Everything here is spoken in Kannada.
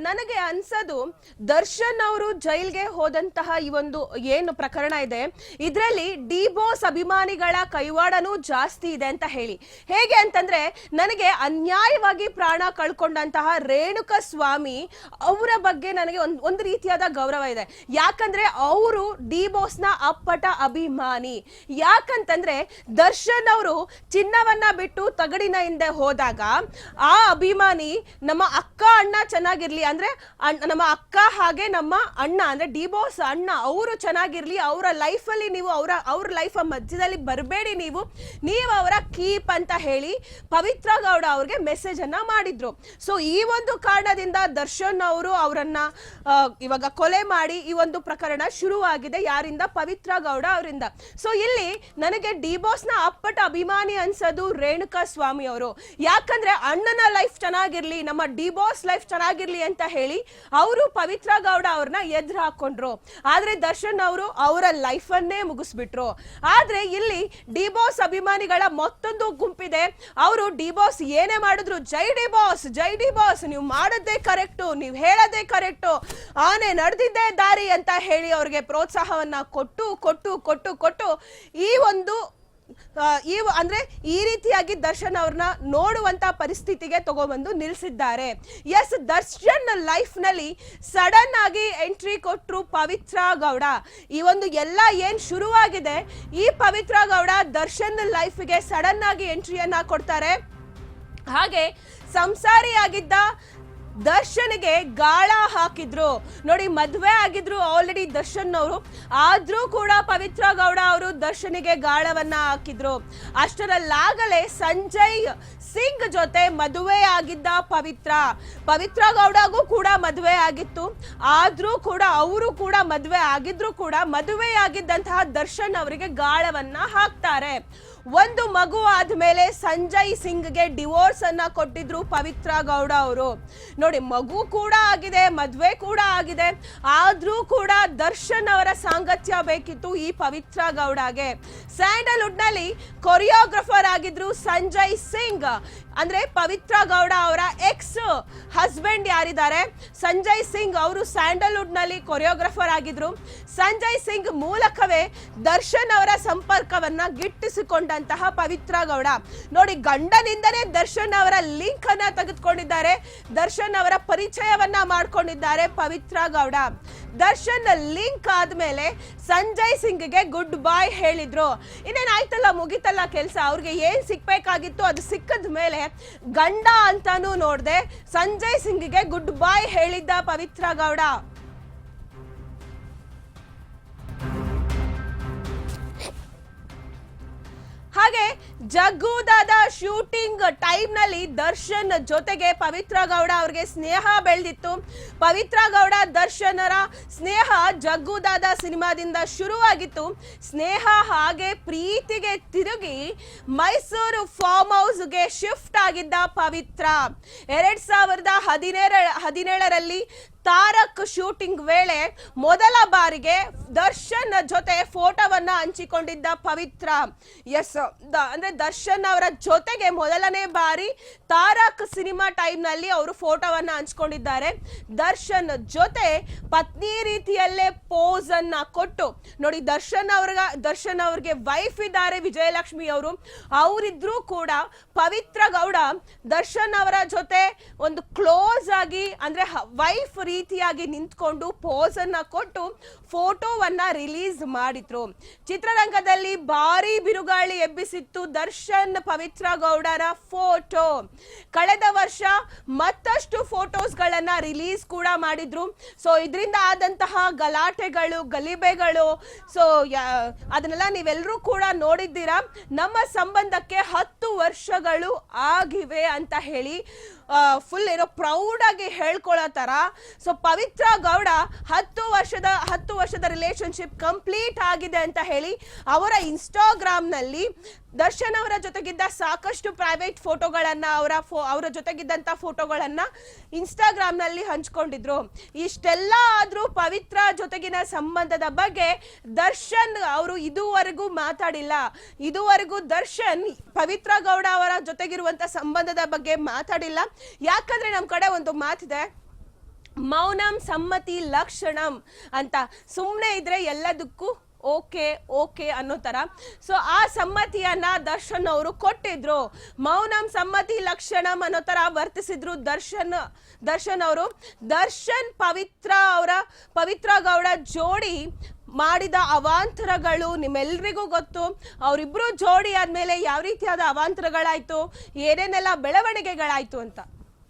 ನನಗೆ ಅನ್ಸೋದು, ದರ್ಶನ್ ಅವರು ಜೈಲ್ಗೆ ಹೋದಂತಹ ಈ ಒಂದು ಏನು ಪ್ರಕರಣ ಇದೆ, ಇದರಲ್ಲಿ ಡಿ ಬಾಸ್ ಅಭಿಮಾನಿಗಳ ಕೈವಾಡನೂ ಜಾಸ್ತಿ ಇದೆ ಅಂತ ಹೇಳಿ. ಹೇಗೆ ಅಂತಂದ್ರೆ, ನನಗೆ ಅನ್ಯಾಯವಾಗಿ ಪ್ರಾಣ ಕಳ್ಕೊಂಡಂತಹ ರೇಣುಕ ಸ್ವಾಮಿ ಅವರ ಬಗ್ಗೆ ನನಗೆ ಒಂದ್, ಒಂದು ರೀತಿಯಾದ ಗೌರವ ಇದೆ. ಯಾಕಂದ್ರೆ ಅವರು ಡಿ ನ ಅಪ್ಪಟ ಅಭಿಮಾನಿ. ಯಾಕಂತಂದ್ರೆ, ದರ್ಶನ್ ಅವರು ಚಿನ್ನವನ್ನ ಬಿಟ್ಟು ತಗಡಿನ ಹಿಂದೆ ಹೋದಾಗ, ಆ ಅಭಿಮಾನಿ ನಮ್ಮ ಅಕ್ಕ ಅಣ್ಣ ಚೆನ್ನಾಗಿರ್ಲಿ ಅಂದ್ರೆ ನಮ್ಮ ಅಕ್ಕ ಹಾಗೆ ನಮ್ಮ ಅಣ್ಣ, ಅಂದ್ರೆ ಡಿ ಬಾಸ್ ಅಣ್ಣ ಅವರು ಚೆನ್ನಾಗಿರ್ಲಿ, ಅವರ ಲೈಫಲ್ಲಿ ನೀವು ಅವರ, ಅವ್ರ ಲೈಫ್ ಮಧ್ಯದಲ್ಲಿ ಬರಬೇಡಿ ನೀವು. ನೀವು ಅವರ ಕೀಪ್ ಅಂತ ಹೇಳಿ ಪವಿತ್ರ ಗೌಡ ಅವ್ರಿಗೆ ಮೆಸೇಜ್ ಅನ್ನ ಮಾಡಿದ್ರು. ಸೊ ಈ ಒಂದು ಕಾರಣದಿಂದ ದರ್ಶನ್ ಅವರು ಅವರನ್ನ ಇವಾಗ ಕೊಲೆ ಮಾಡಿ ಈ ಒಂದು ಪ್ರಕರಣ ಶುರುವಾಗಿದೆ ಯಾರಿಂದ? ಪವಿತ್ರ ಗೌಡ ಅವರಿಂದ. ಸೊ ಇಲ್ಲಿ ನನಗೆ ಡಿ ಬಾಸ್ನ ಅಪ್ಪಟ ಅಭಿಮಾನಿ ಅನ್ಸೋದು ರೇಣುಕಾ ಸ್ವಾಮಿ ಅವರು. ಯಾಕಂದ್ರೆ ಅಣ್ಣನ ಲೈಫ್ ಚೆನ್ನಾಗಿರ್ಲಿ, ನಮ್ಮ ಡಿ ಬಾಸ್ ಲೈಫ್ ಚೆನ್ನಾಗಿರ್ಲಿ ಅಂತ ಹೇಳಿ ಅವರು ಪವಿತ್ರ ಗೌಡ ಅವ್ರನ್ನ ಎದುರು ಹಾಕೊಂಡ್ರು. ಆದ್ರೆ ದರ್ಶನ್ ಅವರು ಅವರ ಲೈಫ್ ಅನ್ನೇ ಮುಗಿಸ್ಬಿಟ್ರು. ಆದ್ರೆ ಇಲ್ಲಿ ಡಿ ಬಾಸ್ ಅಭಿಮಾನಿಗಳ ಮತ್ತೊಂದು ಗುಂಪಿದೆ. ಅವರು ಡಿ ಬಾಸ್ ಏನೇ ಮಾಡಿದ್ರು, ಜೈ ಡಿ ಬಾಸ್ ಜೈ ಡಿ ಬಾಸ್ ನೀವು ಮಾಡದೇ ಕರೆಕ್ಟು, ನೀವು ಹೇಳದೇ ಕರೆಕ್ಟು, ಆನೆ ನಡೆದಿದ್ದೇ ದಾರಿ ಅಂತ ಹೇಳಿ ಅವ್ರಿಗೆ ಪ್ರೋತ್ಸಾಹವನ್ನ ಕೊಟ್ಟು ಕೊಟ್ಟು ಕೊಟ್ಟು ಕೊಟ್ಟು ಈ ಒಂದು ಈ ಅಂದ್ರೆ ಈ ರೀತಿಯಾಗಿ ದರ್ಶನ್ ಅವ್ರನ್ನ ನೋಡುವಂತ ಪರಿಸ್ಥಿತಿಗೆ ತಗೊಬಂದು ನಿಲ್ಲಿಸಿದ್ದಾರೆ ಎಸ್ ದರ್ಶನ್ ಲೈಫ್ನಲ್ಲಿ ಸಡನ್ ಆಗಿ ಎಂಟ್ರಿ ಕೊಟ್ಟರು ಪವಿತ್ರ ಗೌಡ. ಈ ಒಂದು ಎಲ್ಲ ಏನ್ ಶುರುವಾಗಿದೆ, ಈ ಪವಿತ್ರ ಗೌಡ ದರ್ಶನ್ ಲೈಫ್ಗೆ ಸಡನ್ ಆಗಿ ಎಂಟ್ರಿಯನ್ನ ಕೊಡ್ತಾರೆ. ಹಾಗೆ ಸಂಸಾರಿಯಾಗಿದ್ದ ದರ್ಶನ್ಗೆ ಗಾಳ ಹಾಕಿದ್ರು. ನೋಡಿ, ಮದುವೆ ಆಗಿದ್ರು ಆಲ್ರೆಡಿ ದರ್ಶನ್ ಅವರು ಆದ್ರೂ ಕೂಡ ಪವಿತ್ರ ಗೌಡ ಅವರು ದರ್ಶನಿಗೆ ಗಾಳವನ್ನ ಹಾಕಿದ್ರು. ಅಷ್ಟರಲ್ಲಾಗಲೇ ಸಂಜಯ್ ಸಿಂಗ್ ಜೊತೆ ಮದುವೆ ಆಗಿದ್ದ ಪವಿತ್ರ. ಪವಿತ್ರ ಗೌಡಗೂ ಕೂಡ ಮದುವೆ ಆಗಿತ್ತು. ಆದ್ರೂ ಕೂಡ ಅವರು ಕೂಡ ಮದುವೆ ಆಗಿದ್ರು ಕೂಡ ಮದುವೆ ಆಗಿದ್ದಂತಹ ದರ್ಶನ್ ಅವರಿಗೆ ಗಾಳವನ್ನ ಹಾಕ್ತಾರೆ. ಒಂದು ಮಗು ಆದ್ಮೇಲೆ ಸಂಜಯ್ ಸಿಂಗ್ಗೆ ಡಿವೋರ್ಸ್ ಅನ್ನ ಕೊಟ್ಟಿದ್ರು ಪವಿತ್ರ ಗೌಡ ಅವರು. ನೋಡಿ, ಮಗು ಕೂಡ ಆಗಿದೆ, ಮದ್ವೆ ಕೂಡ ಆಗಿದೆ. ಆದ್ರೂ ಕೂಡ ದರ್ಶನ್ ಅವರ ಸಾಂಗತ್ಯ ಬೇಕಿತ್ತು ಈ ಪವಿತ್ರ ಗೌಡಗೆ. ಸ್ಯಾಂಡಲ್ವುಡ್ನಲ್ಲಿ ಕೊರಿಯೋಗ್ರಫರ್ ಆಗಿದ್ರು ಸಂಜಯ್ ಸಿಂಗ್. ಅಂದ್ರೆ ಪವಿತ್ರ ಗೌಡ ಅವರ ಎಕ್ಸ್ ಹಸ್ಬೆಂಡ್ ಯಾರಿದ್ದಾರೆ? ಸಂಜಯ್ ಸಿಂಗ್ ಅವರು ಸ್ಯಾಂಡಲ್ವುಡ್ನಲ್ಲಿ ಕೊರಿಯೋಗ್ರಫರ್ ಆಗಿದ್ರು. ಸಂಜಯ್ ಸಿಂಗ್ ಮೂಲಕವೇ ದರ್ಶನ್ ಅವರ ಸಂಪರ್ಕವನ್ನ ಗಿಟ್ಟಿಸಿಕೊಂಡಂತಹ ಪವಿತ್ರ ಗೌಡ. ನೋಡಿ, ಗಂಡನಿಂದನೇ ದರ್ಶನ್ ಅವರ ಲಿಂಕ್ ಅನ್ನ ತೆಗೆದುಕೊಂಡಿದ್ದಾರೆ. ದರ್ಶನ್ ಅವರ ಪರಿಚಯವನ್ನ ಮಾಡ್ಕೊಂಡಿದ್ದಾರೆ ಪವಿತ್ರ ಗೌಡ. ದರ್ಶನ್ ಲಿಂಕ್ ಆದ್ಮೇಲೆ ಸಂಜಯ್ ಸಿಂಗ್ಗೆ ಗುಡ್ ಬಾಯ್ ಹೇಳಿದ್ರು. ಇನ್ನೇನ್ ಆಯ್ತಲ್ಲ ಮುಗಿತಲ್ಲ ಕೆಲಸ? ಅವ್ರಿಗೆ ಏನ್ ಸಿಕ್ಬೇಕಾಗಿತ್ತು ಅದು ಸಿಕ್ಕದ ಮೇಲೆ ಗಂಡ ಅಂತಾನು ನೋಡ್ದೆ ಸಂಜಯ್ ಸಿಂಗ್ಗೆ ಗುಡ್ ಬಾಯ್ ಹೇಳಿದ್ದ ಪವಿತ್ರ ಗೌಡ. ಜಗ್ಗುದಾದ ಶೂಟಿಂಗ್ ಟೈಮ್ನಲ್ಲಿ ದರ್ಶನ್ ಜೊತೆಗೆ ಪವಿತ್ರ ಗೌಡ ಅವ್ರಿಗೆ ಸ್ನೇಹ ಬೆಳೆದಿತ್ತು. ಪವಿತ್ರ ಗೌಡ ದರ್ಶನರ ಸ್ನೇಹ ಜಗ್ಗುದಾದ ಸಿನಿಮಾದಿಂದ ಶುರುವಾಗಿತ್ತು. ಸ್ನೇಹ ಹಾಗೆ ಪ್ರೀತಿಗೆ ತಿರುಗಿ ಮೈಸೂರು ಫಾರ್ಮ್ ಹೌಸ್ಗೆ ಶಿಫ್ಟ್ ಆಗಿದ್ದ ಪವಿತ್ರ. ಎರಡ್ ಸಾವಿರದ ಹದಿನೇಳ ಹದಿನೇಳರಲ್ಲಿ ತಾರಕ್ ಶೂಟಿಂಗ್ ವೇಳೆ ಮೊದಲ ಬಾರಿಗೆ ದರ್ಶನ್ ಜೊತೆ ಫೋಟೋವನ್ನ ಹಂಚಿಕೊಂಡಿದ್ದ ಪವಿತ್ರ. ಎಸ್ ಅಂದ್ರೆ ದರ್ಶನ್ ಅವರ ಜೊತೆಗೆ ಮೊದಲನೇ ಬಾರಿ ತಾರಕ್ ಸಿನಿಮಾ ಟೈಮ್ನಲ್ಲಿ ಅವರು ಫೋಟೋವನ್ನ ಹಂಚ್ಕೊಂಡಿದ್ದಾರೆ. ದರ್ಶನ್ ಜೊತೆ ಪತ್ನಿ ರೀತಿಯಲ್ಲೇ ಪೋಸ್ ಅನ್ನ ಕೊಟ್ಟು, ನೋಡಿ ದರ್ಶನ್ ಅವ್ರ ದರ್ಶನ್ ಅವ್ರಿಗೆ ವೈಫ್ ಇದ್ದಾರೆ ವಿಜಯಲಕ್ಷ್ಮಿ ಅವರು. ಅವರಿದ್ರೂ ಕೂಡ ಪವಿತ್ರ ಗೌಡ ದರ್ಶನ್ ಅವರ ಜೊತೆ ಒಂದು ಕ್ಲೋಸ್ ಆಗಿ, ಅಂದ್ರೆ ವೈಫ್ ರೀತಿಯಾಗಿ ನಿಂತ್ಕೊಂಡು ಪೋಸ್ ಅನ್ನ ಕೊಟ್ಟು ಫೋಟೋವನ್ನ ರಿಲೀಸ್ ಮಾಡಿದ್ರು. ಚಿತ್ರರಂಗದಲ್ಲಿ ಭಾರಿ ಬಿರುಗಾಳಿ ಎಬ್ಬಿಸಿತ್ತು ದರ್ಶನ್ ಪವಿತ್ರ ಗೌಡರ ಫೋಟೋ. ಕಳೆದ ವರ್ಷ ಮತ್ತಷ್ಟು ಫೋಟೋಸ್ಗಳನ್ನ ರಿಲೀಸ್ ಕೂಡ ಮಾಡಿದ್ರು. ಸೊ, ಇದರಿಂದ ಆದಂತಹ ಗಲಾಟೆಗಳು, ಗಲಿಬೆಗಳು, ಸೊ ಅದನ್ನೆಲ್ಲ ನೀವೆಲ್ಲರೂ ಕೂಡ ನೋಡಿದ್ದೀರಾ. ನಮ್ಮ ಸಂಬಂಧಕ್ಕೆ ಹತ್ತು ವರ್ಷಗಳು ಆಗಿವೆ ಅಂತ ಹೇಳಿ ಫುಲ್ ಏನೋ ಪ್ರೌಡ್ ಆಗಿ ಹೇಳ್ಕೊಳ್ಳೋ ತರ ಸೊ ಪವಿತ್ರ ಗೌಡ ಹತ್ತು ವರ್ಷದ ಹತ್ತು ವರ್ಷದ ರಿಲೇಶನ್ಶಿಪ್ ಕಂಪ್ಲೀಟ್ ಆಗಿದೆ ಅಂತ ಹೇಳಿ ಅವರ ಇನ್ಸ್ಟಾಗ್ರಾಮ್ನಲ್ಲಿ ದರ್ಶನ್ ಅವರ ಜೊತೆಗಿದ್ದ ಸಾಕಷ್ಟು ಪ್ರೈವೇಟ್ ಫೋಟೋಗಳನ್ನ ಅವರ ಫೋ, ಅವರ ಜೊತೆಗಿದ್ದಂತ ಫೋಟೋಗಳನ್ನ ಇನ್ಸ್ಟಾಗ್ರಾಮ್ನಲ್ಲಿ ಹಂಚ್ಕೊಂಡಿದ್ರು. ಇಷ್ಟೆಲ್ಲ ಆದ್ರೂ ಪವಿತ್ರ ಜೊತೆಗಿನ ಸಂಬಂಧದ ಬಗ್ಗೆ ದರ್ಶನ್ ಅವರು ಇದುವರೆಗೂ ಮಾತಾಡಿಲ್ಲ. ಇದುವರೆಗೂ ದರ್ಶನ್ ಪವಿತ್ರ ಗೌಡ ಅವರ ಜೊತೆಗಿರುವಂತ ಸಂಬಂಧದ ಬಗ್ಗೆ ಮಾತಾಡಿಲ್ಲ. ಯಾಕಂದ್ರೆ ನಮ್ಮ ಕಡೆ ಒಂದು ಮಾತಿದೆ. ಮೌನಂ ಸಮ್ಮತಿ ಲಕ್ಷಣಂ ಅಂತ. ಸುಮ್ಮನೆ ಇದ್ರೆ ಎಲ್ಲದಕ್ಕೂ ಓಕೆ ಓಕೆ ಅನ್ನೋ ಥರ ಸೊ ಆ ಸಮ್ಮತಿಯನ್ನ ದರ್ಶನ್ ಅವರು ಕೊಟ್ಟಿದ್ರು. ಮೌನಂ ಸಮ್ಮತಿ ಲಕ್ಷಣಂ ಅನ್ನೋ ಥರ ವರ್ತಿಸಿದ್ರು ದರ್ಶನ್ ದರ್ಶನ್ ಅವರು. ದರ್ಶನ್ ಪವಿತ್ರ ಅವರ, ಪವಿತ್ರ ಗೌಡ ಜೋಡಿ ಮಾಡಿದ ಅವಾಂತರಗಳು ನಿಮ್ಮೆಲ್ರಿಗೂ ಗೊತ್ತು. ಅವರಿಬ್ಬರು ಜೋಡಿ ಆದ್ಮೇಲೆ ಯಾವ ರೀತಿಯಾದ ಅವಾಂತರಗಳಾಯಿತು? ಏನೇನೆಲ್ಲ ಬೆಳವಣಿಗೆಗಳಾಯಿತು ಅಂತ.